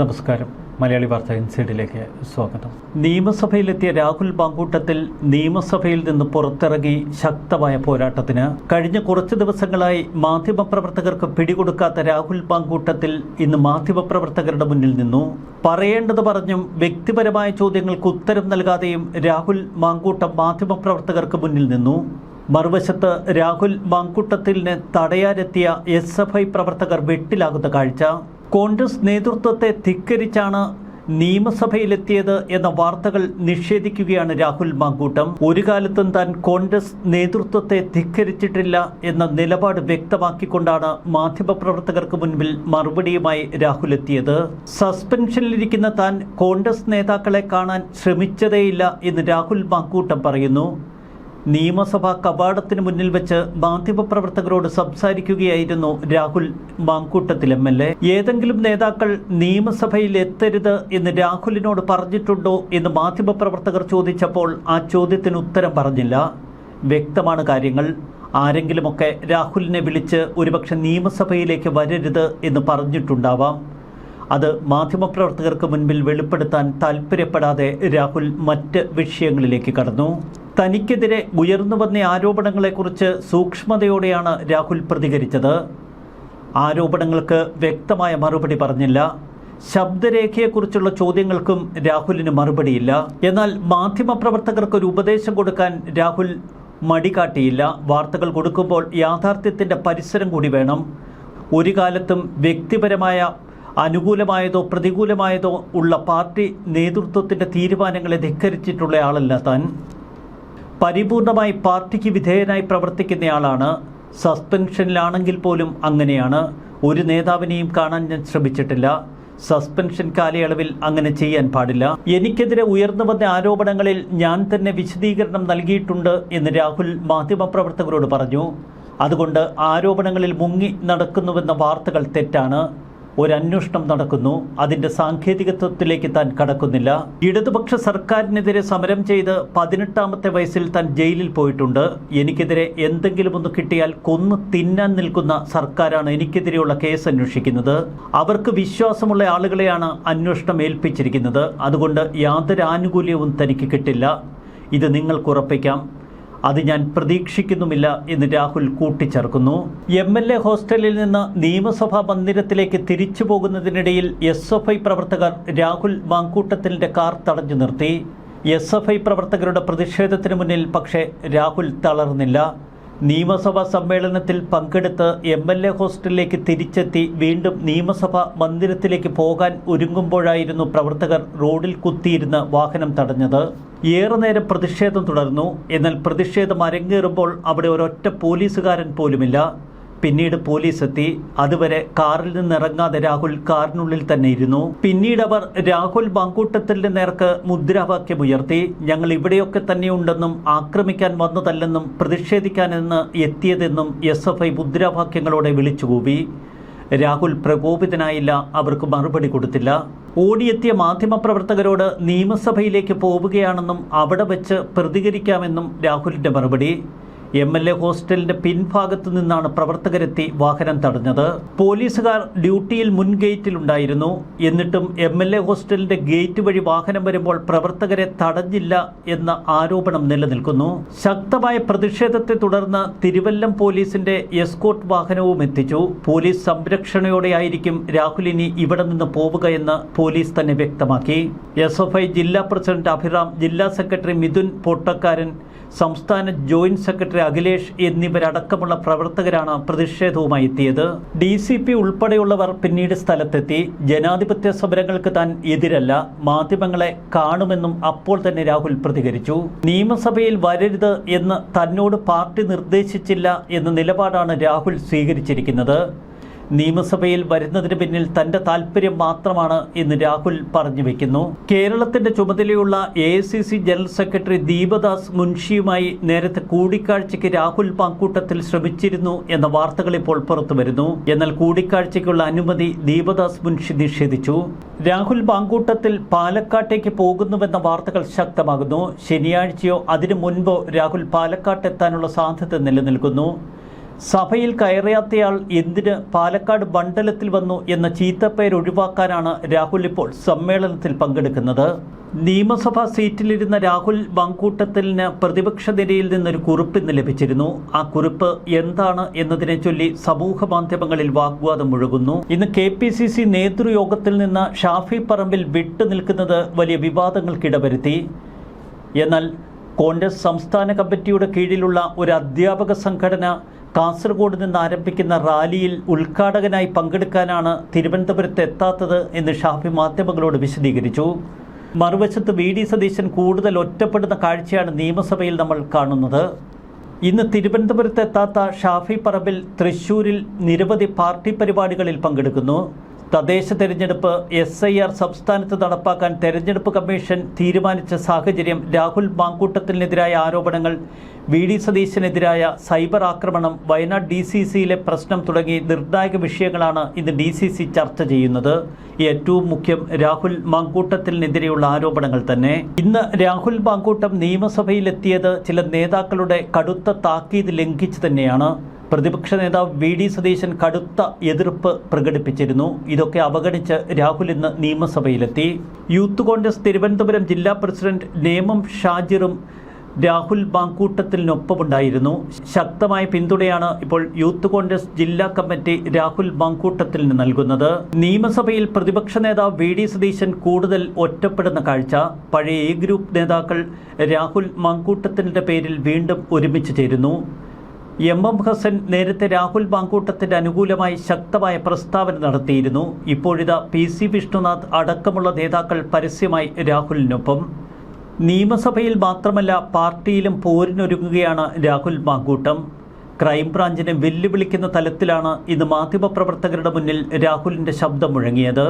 നമസ്കാരം. മലയാളി വാർത്ത ഇൻസൈഡിലേക്ക് സ്വാഗതം. നിയമസഭയിലെത്തിയ രാഹുൽ ബാങ്കൂട്ടത്തിൽ നിയമസഭയിൽ നിന്ന് പുറത്തിറങ്ങി ശക്തമായ പോരാട്ടത്തിന് കഴിഞ്ഞ കുറച്ച് ദിവസങ്ങളായി മാധ്യമപ്രവർത്തകർക്ക് പിടികൊടുക്കാത്ത രാഹുൽ ബാങ്കൂട്ടത്തിൽ ഇന്ന് മാധ്യമപ്രവർത്തകരുടെ മുന്നിൽ നിന്നു. പറയേണ്ടത് പറഞ്ഞും വ്യക്തിപരമായ ചോദ്യങ്ങൾക്ക് ഉത്തരം നൽകാതെയും രാഹുൽ മാങ്കൂട്ടം മാധ്യമപ്രവർത്തകർക്ക് മുന്നിൽ നിന്നു. മറുവശത്ത് രാഹുൽ മാങ്കൂട്ടത്തിലിനെ തടയാനെത്തിയ എസ് എഫ് ഐ പ്രവർത്തകർ വെട്ടിലാകുന്ന കാഴ്ച. കോൺഗ്രസ് നേതൃത്വത്തെ ധിക്കരിച്ചാണ് നിയമസഭയിലെത്തിയത് എന്ന വാർത്തകൾ നിഷേധിക്കുകയാണ് രാഹുൽ മാങ്കൂട്ടം. ഒരു കാലത്തും താൻ കോൺഗ്രസ് നേതൃത്വത്തെ ധിക്കരിച്ചിട്ടില്ല എന്ന നിലപാട് വ്യക്തമാക്കിക്കൊണ്ടാണ് മാധ്യമപ്രവർത്തകർക്ക് മുൻപിൽ മറുപടിയുമായി രാഹുൽ എത്തിയത് സസ്പെൻഷനിലിരിക്കുന്ന താൻ കോൺഗ്രസ് നേതാക്കളെ കാണാൻ ശ്രമിച്ചതേയില്ല എന്ന് രാഹുൽ മാങ്കൂട്ടം പറയുന്നു. നിയമസഭാ കവാടത്തിന് മുന്നിൽ വെച്ച് മാധ്യമപ്രവർത്തകരോട് സംസാരിക്കുകയായിരുന്നു Rahul Mamkootathil M L A. ഏതെങ്കിലും നേതാക്കൾ നിയമസഭയിൽ എത്തരുത് എന്ന് രാഹുലിനോട് പറഞ്ഞിട്ടുണ്ടോ എന്ന് മാധ്യമപ്രവർത്തകർ ചോദിച്ചപ്പോൾ ആ ചോദ്യത്തിന് ഉത്തരം പറഞ്ഞില്ല. വ്യക്തമാണ് കാര്യങ്ങൾ. ആരെങ്കിലുമൊക്കെ രാഹുലിനെ വിളിച്ച് ഒരുപക്ഷെ നിയമസഭയിലേക്ക് വരരുത് എന്ന് പറഞ്ഞിട്ടുണ്ടാവാം. അത് മാധ്യമപ്രവർത്തകർക്ക് മുൻപിൽ വെളിപ്പെടുത്താൻ താൽപ്പര്യപ്പെടാതെ രാഹുൽ മറ്റ് വിഷയങ്ങളിലേക്ക് കടന്നു. തനിക്കെതിരെ ഉയർന്നു വന്ന ആരോപണങ്ങളെക്കുറിച്ച് സൂക്ഷ്മതയോടെയാണ് രാഹുൽ പ്രതികരിച്ചത്. ആരോപണങ്ങൾക്ക് വ്യക്തമായ മറുപടി പറഞ്ഞില്ല. ശബ്ദരേഖയെക്കുറിച്ചുള്ള ചോദ്യങ്ങൾക്കും രാഹുലിന് മറുപടിയില്ല. എന്നാൽ മാധ്യമപ്രവർത്തകർക്ക് ഒരു ഉപദേശം കൊടുക്കാൻ രാഹുൽ മടി കാട്ടിയില്ല. വാർത്തകൾ കൊടുക്കുമ്പോൾ യാഥാർത്ഥ്യത്തിന്റെ പരിസരം കൂടി വേണം. ഒരു കാലത്തും വ്യക്തിപരമായ അനുകൂലമായതോ പ്രതികൂലമായതോ ഉള്ള പാർട്ടി നേതൃത്വത്തിന്റെ തീരുമാനങ്ങളെ ധിക്കരിച്ചിട്ടുള്ള ആളല്ല താൻ. പരിപൂർണമായി പാർട്ടിക്ക് വിധേയനായി പ്രവർത്തിക്കുന്നയാളാണ്. സസ്പെൻഷനിലാണെങ്കിൽ പോലും അങ്ങനെയാണ്. ഒരു നേതാവിനെയും കാണാൻ ഞാൻ ശ്രമിച്ചിട്ടില്ല. സസ്പെൻഷൻ കാലയളവിൽ അങ്ങനെ ചെയ്യാൻ പാടില്ല. എനിക്കെതിരെ ഉയർന്നു വന്ന ആരോപണങ്ങളിൽ ഞാൻ തന്നെ വിശദീകരണം നൽകിയിട്ടുണ്ട് എന്ന് രാഹുൽ മാധ്യമപ്രവർത്തകരോട് പറഞ്ഞു. അതുകൊണ്ട് ആരോപണങ്ങളിൽ മുങ്ങി നടക്കുന്നുവെന്ന വാർത്തകൾ തെറ്റാണ്. ഒരു അന്വേഷണം നടക്കുന്നു. അതിന്റെ സാങ്കേതികത്വത്തിലേക്ക് താൻ കടക്കുന്നില്ല. ഇടതുപക്ഷ സർക്കാരിനെതിരെ സമരം ചെയ്ത് പതിനെട്ടാമത്തെ വയസ്സിൽ താൻ ജയിലിൽ പോയിട്ടുണ്ട്. എനിക്കെതിരെ എന്തെങ്കിലും ഒന്ന് കിട്ടിയാൽ കൊന്നു തിന്നാൻ നിൽക്കുന്ന സർക്കാരാണ് എനിക്കെതിരെയുള്ള കേസ് അന്വേഷിക്കുന്നത്. അവർക്ക് വിശ്വാസമുള്ള ആളുകളെയാണ് അന്വേഷണം ഏൽപ്പിച്ചിരിക്കുന്നത്. അതുകൊണ്ട് യാതൊരു ആനുകൂല്യവും തനിക്ക് കിട്ടില്ല. ഇത് നിങ്ങൾക്ക് ഉറപ്പിക്കാം. അത് ഞാൻ പ്രതീക്ഷിക്കുന്നുമില്ല എന്ന് രാഹുൽ കൂട്ടിച്ചേർക്കുന്നു. എം എൽ എ ഹോസ്റ്റലിൽ നിന്ന് നിയമസഭാ മന്ദിരത്തിലേക്ക് തിരിച്ചു പോകുന്നതിനിടയിൽ എസ് എഫ് ഐ പ്രവർത്തകർ രാഹുൽ മാങ്കൂട്ടത്തിലിന്റെ കാർ തടഞ്ഞു നിർത്തി. എസ് എഫ് ഐ പ്രവർത്തകരുടെ പ്രതിഷേധത്തിന് മുന്നിൽ പക്ഷേ രാഹുൽ തളർന്നില്ല. നിയമസഭാ സമ്മേളനത്തിൽ പങ്കെടുത്ത് എം എൽ എ ഹോസ്റ്റലിലേക്ക് തിരിച്ചെത്തി വീണ്ടും നിയമസഭാ മന്ദിരത്തിലേക്ക് പോകാൻ ഒരുങ്ങുമ്പോഴായിരുന്നു പ്രവർത്തകർ റോഡിൽ കുത്തിയിരുന്ന് വാഹനം തടഞ്ഞത്. ഏറെ നേരം പ്രതിഷേധം തുടർന്നു. എന്നാൽ പ്രതിഷേധം അരങ്ങേറുമ്പോൾ അവിടെ ഒരൊറ്റ പോലീസുകാരൻ പോലുമില്ല. പിന്നീട് പോലീസ് എത്തി അതുവരെ കാറിൽ നിന്ന് ഇറങ്ങാതെ രാഹുൽ കാറിനുള്ളിൽ തന്നെ ഇരുന്നു. പിന്നീട് അവർ രാഹുൽ ബാങ്കൂട്ടത്തിന്റെ നേർക്ക് മുദ്രാവാക്യമുയർത്തി ഞങ്ങൾ ഇവിടെയൊക്കെ തന്നെയുണ്ടെന്നും ആക്രമിക്കാൻ വന്നതല്ലെന്നും പ്രതിഷേധിക്കാനെന്ന് എത്തിയതെന്നും എസ് എഫ് ഐ മുദ്രാവാക്യങ്ങളോടെ വിളിച്ചുകൂവി. രാഹുൽ പ്രകോപിതനായില്ല അവർക്ക് മറുപടി കൊടുത്തില്ല. ഓടിയെത്തിയ മാധ്യമപ്രവർത്തകരോട് നിയമസഭയിലേക്ക് പോവുകയാണെന്നും അവിടെ വെച്ച് പ്രതികരിക്കാമെന്നും രാഹുലിന്റെ മറുപടി. എം എൽ എ ഹോസ്റ്റലിന്റെ പിൻഭാഗത്തു നിന്നാണ് പ്രവർത്തകരെത്തി വാഹനം തടഞ്ഞത്. പോലീസുകാർ ഡ്യൂട്ടിയിൽ മുൻ ഗേറ്റിലുണ്ടായിരുന്നു. എന്നിട്ടും എം എൽ എ ഹോസ്റ്റലിന്റെ ഗേറ്റ് വഴി വാഹനം വരുമ്പോൾ പ്രവർത്തകരെ തടഞ്ഞില്ല എന്ന ആരോപണം നിലനിൽക്കുന്നു. ശക്തമായ പ്രതിഷേധത്തെ തുടർന്ന് തിരുവല്ലം പോലീസിന്റെ എസ്കോട്ട് വാഹനവും എത്തിച്ചു. പോലീസ് സംരക്ഷണയോടെയായിരിക്കും രാഹുൽ ഇനി ഇവിടെ നിന്ന് പോവുകയെന്ന് പോലീസ് തന്നെ വ്യക്തമാക്കി. എസ് ജില്ലാ പ്രസിഡന്റ് അഭിറാം ജില്ലാ സെക്രട്ടറി മിഥുൻ പൊട്ടക്കാരൻ സംസ്ഥാന ജോയിന്റ് സെക്രട്ടറി അഖിലേഷ് എന്നിവരടക്കമുള്ള പ്രവർത്തകരാണ് പ്രതിഷേധവുമായി എത്തിയത്. ഡി സി പി ഉൾപ്പെടെയുള്ളവർ പിന്നീട് സ്ഥലത്തെത്തി. ജനാധിപത്യ സമരങ്ങൾക്ക് താൻ എതിരല്ല. മാധ്യമങ്ങളെ കാണുമെന്നും അപ്പോൾ തന്നെ രാഹുൽ പ്രതികരിച്ചു. നിയമസഭയിൽ വരരുത് എന്ന് തന്നോട് പാർട്ടി നിർദ്ദേശിച്ചില്ല എന്ന നിലപാടാണ് രാഹുൽ സ്വീകരിച്ചിരിക്കുന്നത്. നിയമസഭയിൽ വരുന്നതിന് പിന്നിൽ തന്റെ താല്പര്യം മാത്രമാണ് എന്ന് രാഹുൽ പറഞ്ഞു വെക്കുന്നു. കേരളത്തിന്റെ ചുമതലയുള്ള എ ജനറൽ സെക്രട്ടറി ദീപദാസ് മുൻഷിയുമായി നേരത്തെ കൂടിക്കാഴ്ചയ്ക്ക് രാഹുൽ പാങ്കൂട്ടത്തിൽ ശ്രമിച്ചിരുന്നു എന്ന വാർത്തകൾ ഇപ്പോൾ പുറത്തു വരുന്നു. എന്നാൽ കൂടിക്കാഴ്ചയ്ക്കുള്ള അനുമതി ദീപദാസ് മുൻഷി നിഷേധിച്ചു. രാഹുൽ പാങ്കൂട്ടത്തിൽ പാലക്കാട്ടേക്ക് പോകുന്നുവെന്ന വാർത്തകൾ ശക്തമാകുന്നു. ശനിയാഴ്ചയോ അതിനു മുൻപോ രാഹുൽ പാലക്കാട്ടെത്താനുള്ള സാധ്യത നിലനിൽക്കുന്നു. സഭയിൽ കയറിയാത്തയാൾ എന്തിന് പാലക്കാട് മണ്ഡലത്തിൽ വന്നു എന്ന ചീത്തപ്പേര് ഒഴിവാക്കാനാണ് രാഹുൽ ഇപ്പോൾ സമ്മേളനത്തിൽ പങ്കെടുക്കുന്നത്. നിയമസഭാ സീറ്റിലിരുന്ന രാഹുൽ മങ്കൂട്ടത്തിലിന് പ്രതിപക്ഷ നിരയിൽ നിന്നൊരു കുറിപ്പ് ഇന്ന് ലഭിച്ചിരുന്നു. ആ കുറിപ്പ് എന്താണ് എന്നതിനെ ചൊല്ലി സമൂഹ മാധ്യമങ്ങളിൽ വാഗ്വാദം മുഴുകുന്നു. ഇന്ന് കെ പി സി സി നേതൃയോഗത്തിൽ നിന്ന് ഷാഫി പറമ്പിൽ വിട്ടു നിൽക്കുന്നത് വലിയ വിവാദങ്ങൾക്കിടവരുത്തി. എന്നാൽ കോൺഗ്രസ് സംസ്ഥാന കമ്മിറ്റിയുടെ കീഴിലുള്ള ഒരു അധ്യാപക സംഘടന കാസർഗോഡ് നിന്ന് ആരംഭിക്കുന്ന റാലിയിൽ ഉദ്ഘാടകനായി പങ്കെടുക്കാനാണ് തിരുവനന്തപുരത്ത് എത്താത്തത് എന്ന് ഷാഫി മാധ്യമങ്ങളോട് വിശദീകരിച്ചു. മറുവശത്ത് വി ഡി സതീശൻ കൂടുതൽ ഒറ്റപ്പെടുന്ന കാഴ്ചയാണ് നിയമസഭയിൽ നമ്മൾ കാണുന്നത്. ഇന്ന് തിരുവനന്തപുരത്ത് എത്താത്ത ഷാഫി പറമ്പിൽ തൃശൂരിൽ നിരവധി പാർട്ടി പരിപാടികളിൽ പങ്കെടുക്കുന്നു. തദ്ദേശ തെരഞ്ഞെടുപ്പ് എസ് ഐ ആർ സംസ്ഥാനത്ത് നടപ്പാക്കാൻ തെരഞ്ഞെടുപ്പ് കമ്മീഷൻ തീരുമാനിച്ച സാഹചര്യം രാഹുൽ മാങ്കൂട്ടത്തിനെതിരായ ആരോപണങ്ങൾ വി ഡി സതീശനെതിരായ സൈബർ ആക്രമണം വയനാട് ഡി സി സിയിലെ പ്രശ്നം തുടങ്ങി നിർണായക വിഷയങ്ങളാണ് ഇന്ന് ഡി സി സി ചർച്ച ചെയ്യുന്നത്. ഏറ്റവും മുഖ്യം രാഹുൽ മാങ്കൂട്ടത്തിനെതിരെയുള്ള ആരോപണങ്ങൾ തന്നെ. ഇന്ന് രാഹുൽ മാങ്കൂട്ടം നിയമസഭയിലെത്തിയത് ചില നേതാക്കളുടെ കടുത്ത താക്കീത് ലംഘിച്ച് തന്നെയാണ്. പ്രതിപക്ഷ നേതാവ് വി ഡി സതീശൻ കടുത്ത എതിർപ്പ് പ്രകടിപ്പിച്ചിരുന്നു. ഇതൊക്കെ അവഗണിച്ച് രാഹുൽ ഇന്ന് നിയമസഭയിലെത്തി. യൂത്ത് കോൺഗ്രസ് തിരുവനന്തപുരം ജില്ലാ പ്രസിഡന്റ് നേമം ഷാജിറും രാഹുൽ ബാങ്കൂട്ടത്തിനൊപ്പമുണ്ടായിരുന്നു ശക്തമായ പിന്തുണയാണ് ഇപ്പോൾ യൂത്ത് കോൺഗ്രസ് ജില്ലാ കമ്മിറ്റി രാഹുൽ ബാങ്കൂട്ടത്തിന് നൽകുന്നത്. നിയമസഭയിൽ പ്രതിപക്ഷ നേതാവ് വി ഡി സതീശൻ കൂടുതൽ ഒറ്റപ്പെടുന്ന കാഴ്ച. പഴയ എ ഗ്രൂപ്പ് നേതാക്കൾ രാഹുൽ മാങ്കൂട്ടത്തിന്റെ പേരിൽ വീണ്ടും ഒരുമിച്ച് ചേരുന്നു. എം എം ഹസൻ നേരത്തെ രാഹുൽ മാങ്കൂട്ടത്തിന് അനുകൂലമായി ശക്തമായ പ്രസ്താവന നടത്തിയിരുന്നു. ഇപ്പോഴിതാ പി സി വിഷ്ണുനാഥ് അടക്കമുള്ള നേതാക്കൾ പരസ്യമായി രാഹുലിനൊപ്പം. നിയമസഭയിൽ മാത്രമല്ല പാർട്ടിയിലും പോരിനൊരുങ്ങുകയാണ് രാഹുൽ മാങ്കൂട്ടം ക്രൈംബ്രാഞ്ചിനെ വെല്ലുവിളിക്കുന്ന തലത്തിലാണ് ഇന്ന് മാധ്യമപ്രവർത്തകരുടെ മുന്നിൽ രാഹുലിന്റെ ശബ്ദം മുഴങ്ങിയത്.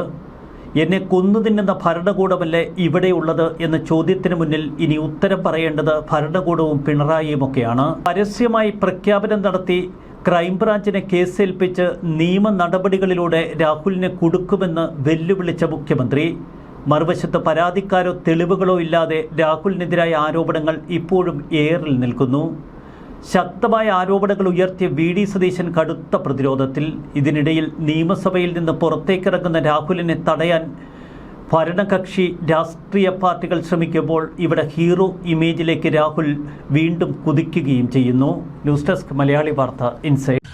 എന്നെ കൊന്നു തിന്നുന്ന ഭരണകൂടമല്ലേ ഇവിടെയുള്ളത് എന്ന ചോദ്യത്തിന് മുന്നിൽ ഇനി ഉത്തരം പറയേണ്ടത് ഭരണകൂടവും പിണറായിയുമൊക്കെയാണ് പരസ്യമായി പ്രഖ്യാപനം നടത്തി ക്രൈംബ്രാഞ്ചിനെ കേസേൽപ്പിച്ച് നിയമ നടപടികളിലൂടെ രാഹുലിനെ കൊടുക്കുമെന്ന് വെല്ലുവിളിച്ച മുഖ്യമന്ത്രി. മറുവശത്ത് പരാതിക്കാരോ തെളിവുകളോ ഇല്ലാതെ രാഹുലിനെതിരായ ആരോപണങ്ങൾ ഇപ്പോഴും ഏറിൽ നിൽക്കുന്നു. ശക്തമായ ആരോപണങ്ങൾ ഉയർത്തിയ വി ഡി സതീശൻ കടുത്ത പ്രതിരോധത്തിൽ ഇതിനിടയിൽ നിയമസഭയിൽ നിന്ന് പുറത്തേക്കിറങ്ങുന്ന രാഹുലിനെ തടയാൻ ഭരണകക്ഷി രാഷ്ട്രീയ പാർട്ടികൾ ശ്രമിക്കുമ്പോൾ ഇവിടെ ഹീറോ ഇമേജിലേക്ക് രാഹുൽ വീണ്ടും കുതിക്കുകയും ചെയ്യുന്നു. ന്യൂസ് ഡെസ്ക് മലയാളി വാർത്ത ഇൻസൈഡ്.